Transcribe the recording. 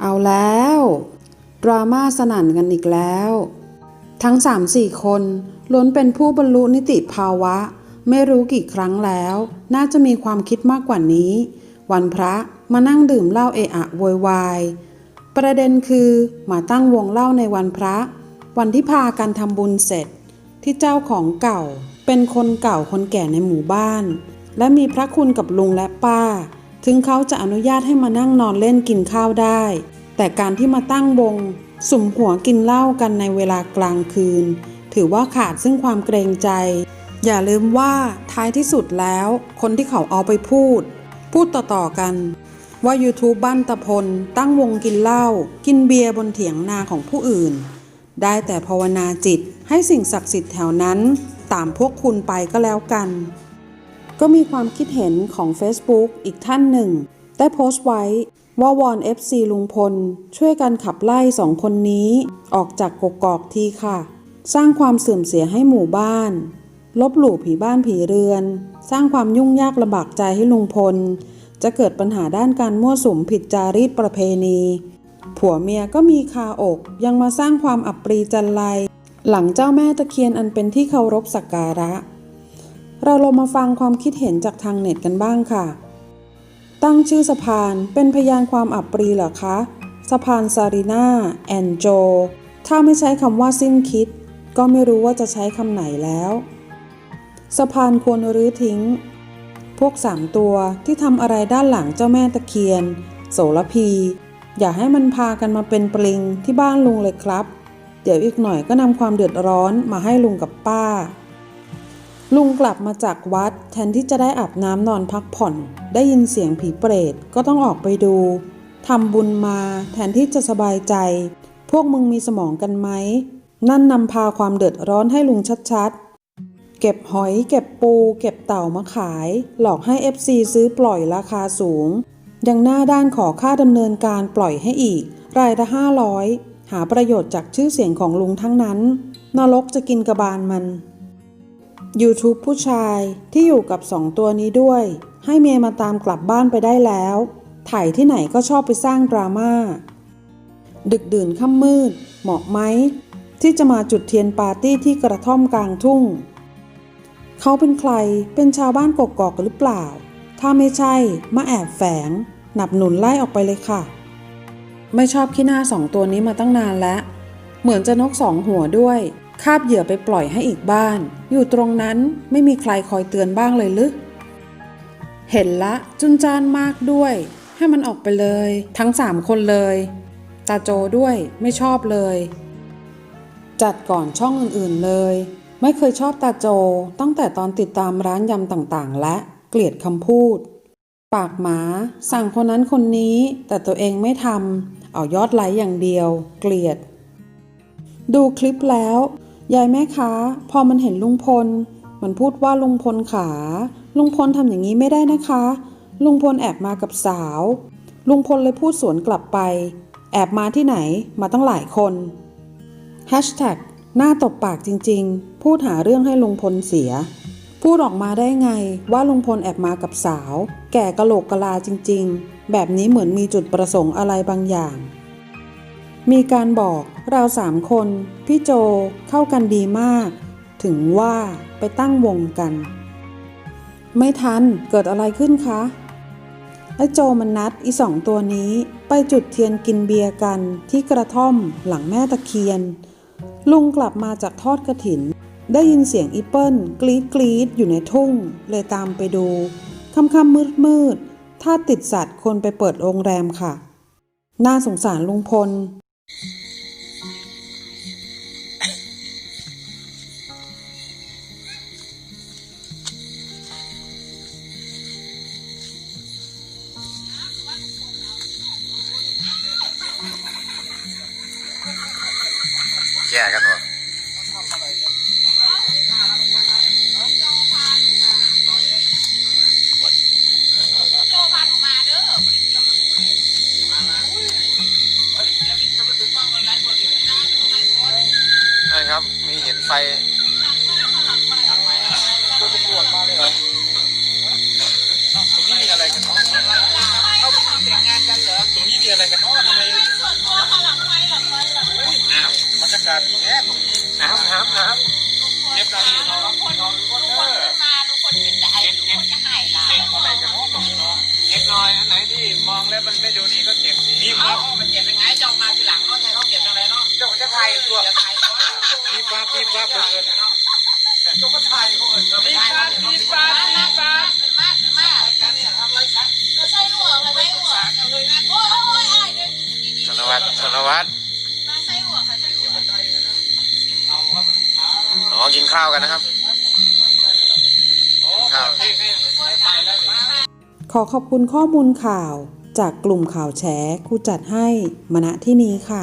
เอาแล้ว ดราม่าสนั่นกันอีกแล้ว ทั้ง3-4คนล้วนเป็นผู้บรรลุนิติภาวะ ไม่รู้กี่ครั้งแล้ว น่าจะมีความคิดมากกว่านี้ วันพระมานั่งดื่มเหล้าเอะอะโวยวายประเด็นคือมาตั้งวงเล่าในวันพระ วันที่พากันทำบุญเสร็จ ที่เจ้าของเก่า เป็นคนเก่าคนแก่ในหมู่บ้าน และมีพระคุณกับลุงและป้า ถึงเขาจะอนุญาตให้มานั่งนอนเล่นกินข้าวได้ แต่การที่มาตั้งวงสุ่มหัวกินเหล้ากันในเวลากลางคืน ถือว่าขาดซึ่งความเกรงใจ อย่าลืมว่าท้ายที่สุดแล้ว คนที่เขาเอาไปพูด พูดต่อๆกัน ว่า YouTube บ้านตะพล ตั้งวงกินเหล้ากินเบียร์บนเถียงนาของผู้อื่น ได้แต่ภาวนาจิตให้สิ่งศักดิ์สิทธิ์แถวนั้น ตามพวกคุณไปก็แล้วกัน ก็มีความคิดเห็นของ Facebook อีกท่านหนึ่ง ได้โพสต์ไว้ว่าวอน FC ลุงพล ช่วยกันขับไล่สองคนนี้ ออกจากกกอกทีค่ะ สร้างความเสื่อมเสียให้หมู่บ้าน ลบหลู่ผีบ้านผีเรือน สร้างความยุ่งยากลำบากใจให้ลุงพล จะเกิดปัญหาด้านการมั่วสุมผิดจารีตประเพณี ผัวเมียก็มีคาอกยังมาสร้างความอับปรีจันไรหลังเจ้าแม่ตะเคียนอันเป็นที่เคารพสักการะ เราลงมาฟังความคิดเห็นจากทางเน็ตกันบ้างค่ะ ตั้งชื่อสะพานเป็นพยานความอับปรีเหรอคะ สะพานซารีนาแอนโจ ถ้าไม่ใช้คำว่าสิ้นคิด ก็ไม่รู้ว่าจะใช้คำไหนแล้ว สะพานควรรื้อทิ้ง พวกสามตัวที่ทำอะไรด้านหลังเจ้าแม่ตะเคียน โสระพี อย่าให้มันพากันมาเป็นปลิงที่บ้านลุงเลยครับ เดี๋ยวอีกหน่อยก็นำความเดือดร้อนมาให้ลุงกับป้า ลุงกลับมาจากวัดแทนที่จะได้อาบน้ำนอนพักผ่อน ได้ยินเสียงผีเปรตก็ต้องออกไปดูทำบุญมาแทนที่จะสบายใจ พวกมึงมีสมองกันไหม นั่นนำพาความเดือดร้อนให้ลุงชัดๆ เก็บหอย เก็บปู เก็บเต่ามาขาย หลอกให้ FC ซื้อปล่อยราคาสูง ยังหน้าด้านขอค่าดำเนินการปล่อยให้อีก รายละห้าร้อยหาประโยชน์จากชื่อเสียงของลุงทั้งนั้น นรกจะกินกระบาลมัน YouTube ผู้ชายที่อยู่กับสองตัวนี้ด้วย ให้เมียมาตามกลับบ้านไปได้แล้ว ถ่ายที่ไหนก็ชอบไปสร้างดราม่า ดึกดื่นค่ำมืด เหมาะไหม ที่จะมาจุดเทียนปาร์ตี้ที่กระท่อมกลางทุ่ง เขาเป็นใครเป็นชาวบ้านกกอกหรือเปล่า ถ้าไม่ใช่มาแอบแฝง หนับหนุนไล่ออกไปเลยค่ะ ไม่ชอบขี้หน้าสองตัวนี้มาตั้งนานแล้ว เหมือนจะนกสองหัวด้วย คาบเหยื่อไปปล่อยให้อีกบ้าน อยู่ตรงนั้นไม่มีใครคอยเตือนบ้างเลยหรือเห็นละจุนจานมากด้วย ให้มันออกไปเลย ทั้งสามคนเลย ตาโจด้วยไม่ชอบเลย จัดก่อนช่องอื่นๆเลย ไม่เคยชอบตาโจตั้งแต่ตอนติดตามร้านยำต่างๆ และเกลียดคำพูด ปากหมา สั่งคนนั้นคนนี้ แต่ตัวเองไม่ทำเอายอดไลค์อย่างเดียว เกลียดดูคลิปแล้ว ยายแม่ค้าพอมันเห็นลุงพล มันพูดว่าลุงพลขา ลุงพลทำอย่างนี้ไม่ได้นะคะ ลุงพลแอบมากับสาว ลุงพลเลยพูดสวนกลับไป แอบมาที่ไหนมาตั้งหลายคนแฮชแท็กหน้าตบปากจริงๆ พูดหาเรื่องให้ลุงพลเสีย พูดออกมาได้ไงว่าลุงพลแอบมากับสาว แก่กะโหลกกะลาจริงๆ แบบนี้เหมือนมีจุดประสงค์อะไรบางอย่าง มีการบอกเราสามคน พี่โจเข้ากันดีมาก ถึงว่าไปตั้งวงกัน ไม่ทันเกิดอะไรขึ้นคะไอ้โจมันนัดอีสองตัวนี้ไปจุดเทียนกินเบียร์กันที่กระท่อมหลังแม่ตะเคียน ลุงกลับมาจากทอดกระถิน ได้ยินเสียงอีเปิ้ลกรีดกรีดอยู่ในทุ่ง เลยตามไปดูค่ำค่ำมืดมืดถ้าติดสัตว์คนไปเปิดโรงแรมค่ะ น่าสงสารลุงพล แย่กันีเห็นไฟตัวตำรวจมาเลยเหรอตรงนี้มีอะไรกันเนาะาแต่งงานกันเหรอตรงนี้มีอะไรกันเนาะทำไมส่วนตัวหลังไฟหลังไฟหลังไฟน้ำบรรยากาศแท้ตรงนี้น้ำน้ำน้ำ วจะตาปีบับมีบับเหลือเกินก็มาไทยเขาเอิญมีปามีปามีปาขึ้นมาขึ้นมากันเนี่ยทำอะไรกันเราใช่หัวเราใช่หัวเลยนะโอ้ยโอ้ยอะไรเนี่ยชนวัตรชนวัตรมาใช่หัวค่ะใช่หัวอ๋อกินข้าวกันนะครับข้าวนี่นี่ไม่ไปแล้วขอขอบคุณข้อมูลข่าวจากกลุ่มข่าวแฉครูจัดให้มาณที่นี้ค่ะ